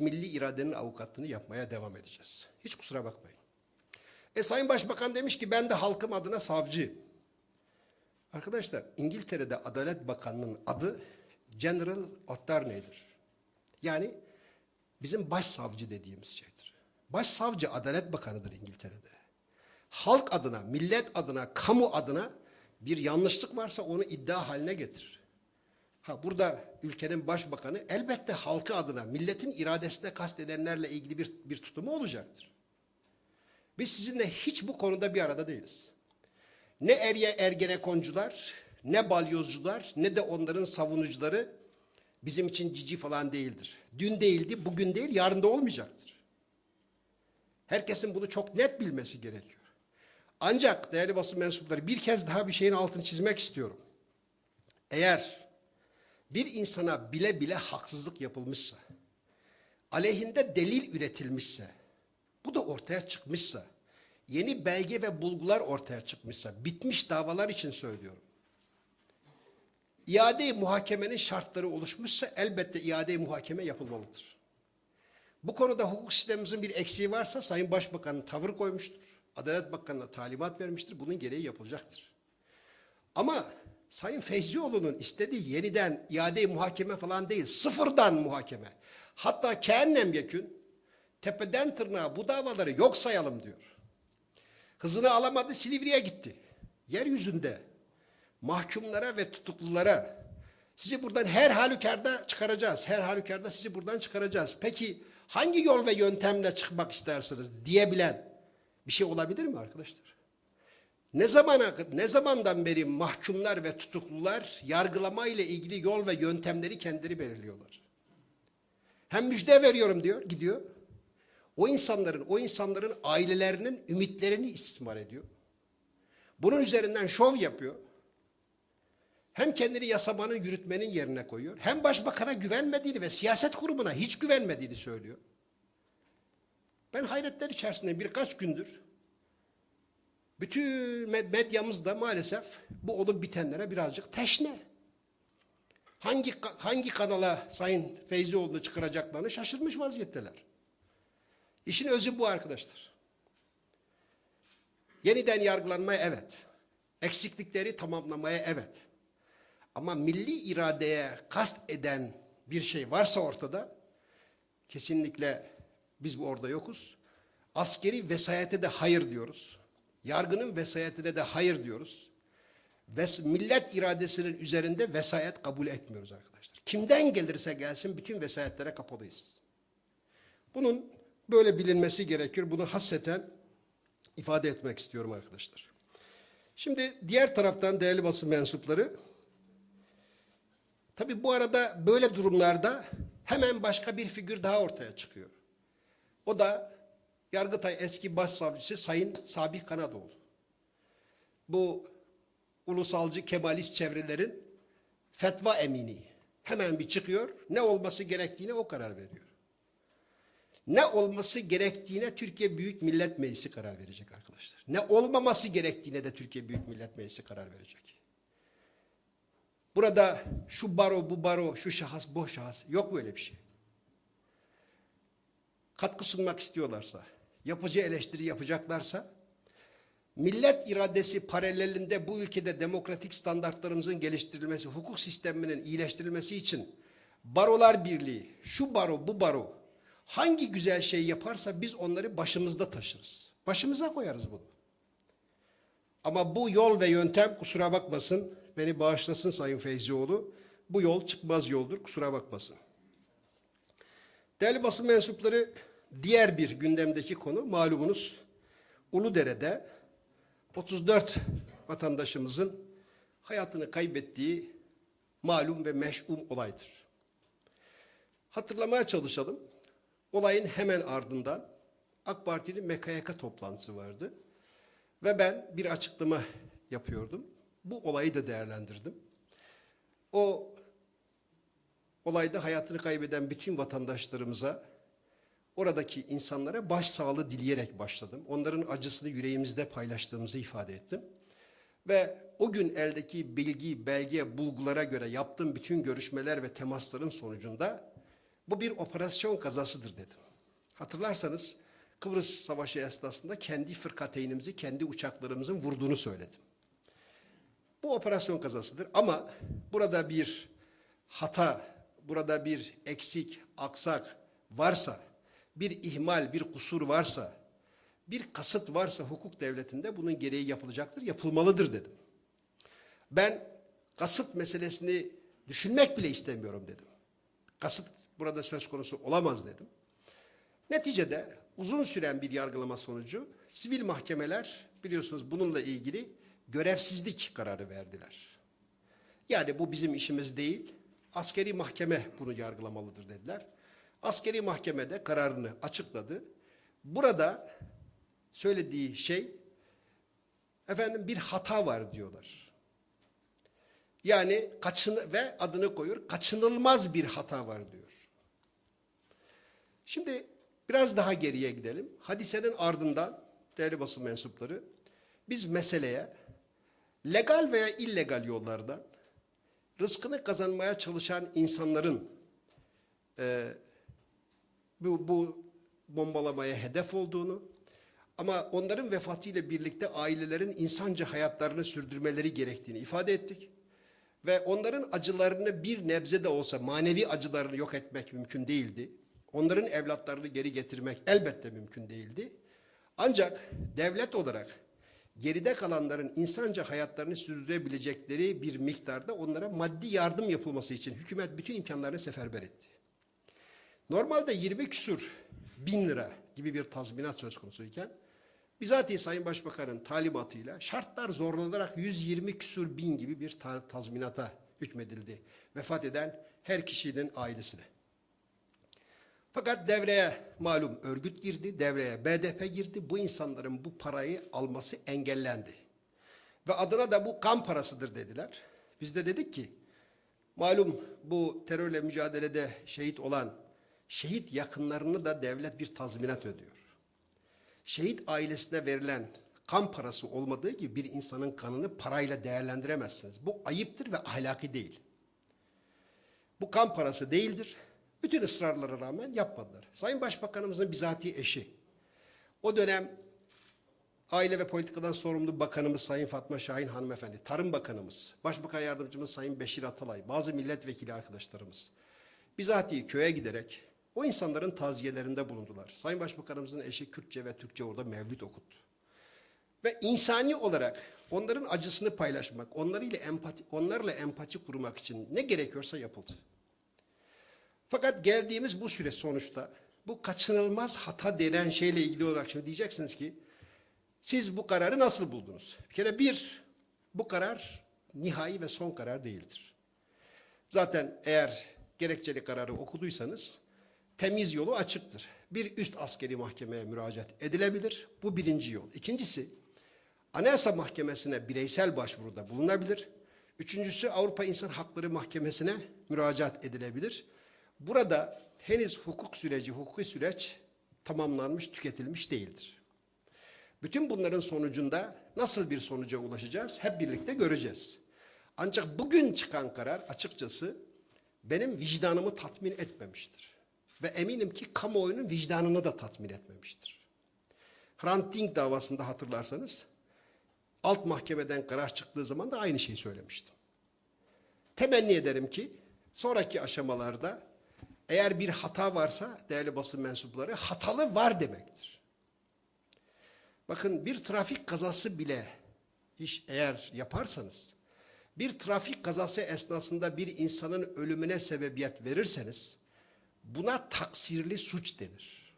milli iradenin avukatlığını yapmaya devam edeceğiz. Hiç kusura bakmayın. E Sayın Başbakan demiş ki ben de halkım adına savcı. Arkadaşlar İngiltere'de Adalet Bakanı'nın adı General Attorney'dir. Yani bizim başsavcı dediğimiz şeydir. Başsavcı Adalet Bakanı'dır İngiltere'de. Halk adına, millet adına, kamu adına bir yanlışlık varsa onu iddia haline getirir. Ha burada ülkenin başbakanı elbette halkı adına, milletin iradesine kastedenlerle ilgili bir, bir tutumu olacaktır. Biz sizinle hiç bu konuda bir arada değiliz. Ne erye ergenekoncular, ne balyozcular, ne de onların savunucuları bizim için cici falan değildir. Dün değildi, bugün değil, yarın da olmayacaktır. Herkesin bunu çok net bilmesi gerekiyor. Ancak değerli basın mensupları bir kez daha bir şeyin altını çizmek istiyorum. Eğer bir insana bile bile haksızlık yapılmışsa, aleyhinde delil üretilmişse, bu da ortaya çıkmışsa, yeni belge ve bulgular ortaya çıkmışsa, bitmiş davalar için söylüyorum. İade-i muhakemenin şartları oluşmuşsa elbette iade-i muhakeme yapılmalıdır. Bu konuda hukuk sistemimizin bir eksiği varsa Sayın Başbakan'ın tavır koymuştur. Adalet Bakanı'na talimat vermiştir. Bunun gereği yapılacaktır. Ama Sayın Feyzioğlu'nun istediği yeniden iade-i muhakeme falan değil, sıfırdan muhakeme. Hatta kennem yekün, tepeden tırnağa bu davaları yok sayalım diyor. Hızını alamadı, Silivri'ye gitti. Yeryüzünde mahkumlara ve tutuklulara sizi buradan her halükarda çıkaracağız. Her halükarda sizi buradan çıkaracağız. Peki hangi yol ve yöntemle çıkmak istersiniz diyebilen bir şey olabilir mi arkadaşlar? Ne zamana ne zamandan beri mahkumlar ve tutuklular yargılama ile ilgili yol ve yöntemleri kendileri belirliyorlar. Hem müjde veriyorum diyor, gidiyor. O insanların, o insanların ailelerinin ümitlerini istismar ediyor. Bunun üzerinden şov yapıyor. Hem kendini yasamanın, yürütmenin yerine koyuyor. Hem başbakana güvenmediğini ve siyaset kurumuna hiç güvenmediğini söylüyor. Ben hayretler içerisinde birkaç gündür bütün medyamızda maalesef bu olup bitenlere birazcık teşne. Hangi hangi kanala Sayın Feyzioğlu'nu çıkaracaklarını şaşırmış vaziyetteler. İşin özü bu arkadaşlar. Yeniden yargılanmaya evet. Eksiklikleri tamamlamaya evet. Ama milli iradeye kast eden bir şey varsa ortada kesinlikle biz bu orada yokuz. Askeri vesayete de hayır diyoruz. Yargının vesayetine de hayır diyoruz. Ves millet iradesinin üzerinde vesayet kabul etmiyoruz arkadaşlar. Kimden gelirse gelsin bütün vesayetlere kapalıyız. Bunun böyle bilinmesi gerekir. Bunu hasreten ifade etmek istiyorum arkadaşlar. Şimdi diğer taraftan değerli basın mensupları tabi bu arada böyle durumlarda hemen başka bir figür daha ortaya çıkıyor. O da Yargıtay eski başsavcısı Sayın Sabih Kanadoğlu. Bu ulusalcı Kemalist çevrelerin fetva emini hemen bir çıkıyor. Ne olması gerektiğine o karar veriyor. Ne olması gerektiğine Türkiye Büyük Millet Meclisi karar verecek arkadaşlar. Ne olmaması gerektiğine de Türkiye Büyük Millet Meclisi karar verecek. Burada şu baro, bu baro, şu şahıs, bu şahıs yok böyle bir şey. Katkı sunmak istiyorlarsa, yapıcı eleştiri yapacaklarsa, millet iradesi paralelinde bu ülkede demokratik standartlarımızın geliştirilmesi, hukuk sisteminin iyileştirilmesi için barolar birliği, şu baro, bu baro hangi güzel şey yaparsa biz onları başımızda taşırız. Başımıza koyarız bunu. Ama bu yol ve yöntem kusura bakmasın, beni bağışlasın Sayın Feyzioğlu, bu yol çıkmaz yoldur, kusura bakmasın. Değerli basın mensupları, diğer bir gündemdeki konu malumunuz Uludere'de 34 vatandaşımızın hayatını kaybettiği malum ve meş'um olaydır. Hatırlamaya çalışalım. Olayın hemen ardından AK Parti'nin MKYK toplantısı vardı. Ve ben bir açıklama yapıyordum. Bu olayı da değerlendirdim. O olayda hayatını kaybeden bütün vatandaşlarımıza, oradaki insanlara başsağlığı dileyerek başladım. Onların acısını yüreğimizde paylaştığımızı ifade ettim. Ve o gün eldeki bilgi, belge, bulgulara göre yaptığım bütün görüşmeler ve temasların sonucunda Bu bir operasyon kazasıdır dedim. Hatırlarsanız Kıbrıs Savaşı esnasında kendi fırkateynimizi, kendi uçaklarımızın vurduğunu söyledim. Bu operasyon kazasıdır ama burada bir hata, burada bir eksik, aksak varsa, bir ihmal, bir kusur varsa, bir kasıt varsa hukuk devletinde bunun gereği yapılacaktır, yapılmalıdır dedim. Ben kasıt meselesini düşünmek bile istemiyorum dedim. Kasıt burada söz konusu olamaz dedim. Neticede uzun süren bir yargılama sonucu sivil mahkemeler biliyorsunuz bununla ilgili görevsizlik kararı verdiler. Yani bu bizim işimiz değil, askeri mahkeme bunu yargılamalıdır dediler. Askeri mahkemede kararını açıkladı. Burada söylediği şey efendim bir hata var diyorlar. Yani kaçın ve adını koyuyor. Kaçınılmaz bir hata var diyor. Şimdi biraz daha geriye gidelim. Hadisenin ardından değerli basın mensupları biz meseleye legal veya illegal yollardan rızkını kazanmaya çalışan insanların e, bu, bu bombalamaya hedef olduğunu ama onların vefatıyla birlikte ailelerin insanca hayatlarını sürdürmeleri gerektiğini ifade ettik. Ve onların acılarını bir nebze de olsa manevi acılarını yok etmek mümkün değildi. Onların evlatlarını geri getirmek elbette mümkün değildi. Ancak devlet olarak geride kalanların insanca hayatlarını sürdürebilecekleri bir miktarda onlara maddi yardım yapılması için hükümet bütün imkanlarını seferber etti. Normalde 20 küsur bin lira gibi bir tazminat söz konusuyken bizatihi Sayın Başbakan'ın talimatıyla şartlar zorlanarak 120 küsur bin gibi bir ta- tazminata hükmedildi. Vefat eden her kişinin ailesine. Fakat devreye malum örgüt girdi, devreye BDP girdi. Bu insanların bu parayı alması engellendi. Ve adına da bu kan parasıdır dediler. Biz de dedik ki malum bu terörle mücadelede şehit olan şehit yakınlarını da devlet bir tazminat ödüyor. Şehit ailesine verilen kan parası olmadığı gibi bir insanın kanını parayla değerlendiremezsiniz. Bu ayıptır ve ahlaki değil. Bu kan parası değildir. Bütün ısrarlara rağmen yapmadılar. Sayın Başbakanımızın bizatihi eşi. O dönem Aile ve Politikadan sorumlu bakanımız Sayın Fatma Şahin hanımefendi, Tarım Bakanımız, Başbakan Yardımcımız Sayın Beşir Atalay, bazı milletvekili arkadaşlarımız bizatihi köye giderek o insanların taziyelerinde bulundular. Sayın Başbakanımızın eşi Kürtçe ve Türkçe orada mevlüt okuttu. Ve insani olarak onların acısını paylaşmak, onlarıyla empati, onlarla empati kurmak için ne gerekiyorsa yapıldı. Fakat geldiğimiz bu süre sonuçta bu kaçınılmaz hata denen şeyle ilgili olarak şimdi diyeceksiniz ki siz bu kararı nasıl buldunuz? Bir kere bir, bu karar nihai ve son karar değildir. Zaten eğer gerekçeli kararı okuduysanız temiz yolu açıktır. Bir üst askeri mahkemeye müracaat edilebilir. Bu birinci yol. İkincisi, Anayasa Mahkemesi'ne bireysel başvuruda bulunabilir. Üçüncüsü Avrupa İnsan Hakları Mahkemesi'ne müracaat edilebilir. Burada henüz hukuk süreci, hukuki süreç tamamlanmış, tüketilmiş değildir. Bütün bunların sonucunda nasıl bir sonuca ulaşacağız hep birlikte göreceğiz. Ancak bugün çıkan karar açıkçası benim vicdanımı tatmin etmemiştir. Ve eminim ki kamuoyunun vicdanını da tatmin etmemiştir. Hrant Dink davasında hatırlarsanız alt mahkemeden karar çıktığı zaman da aynı şeyi söylemiştim. Temenni ederim ki sonraki aşamalarda eğer bir hata varsa değerli basın mensupları hatalı var demektir. Bakın bir trafik kazası bile iş eğer yaparsanız bir trafik kazası esnasında bir insanın ölümüne sebebiyet verirseniz buna taksirli suç denir.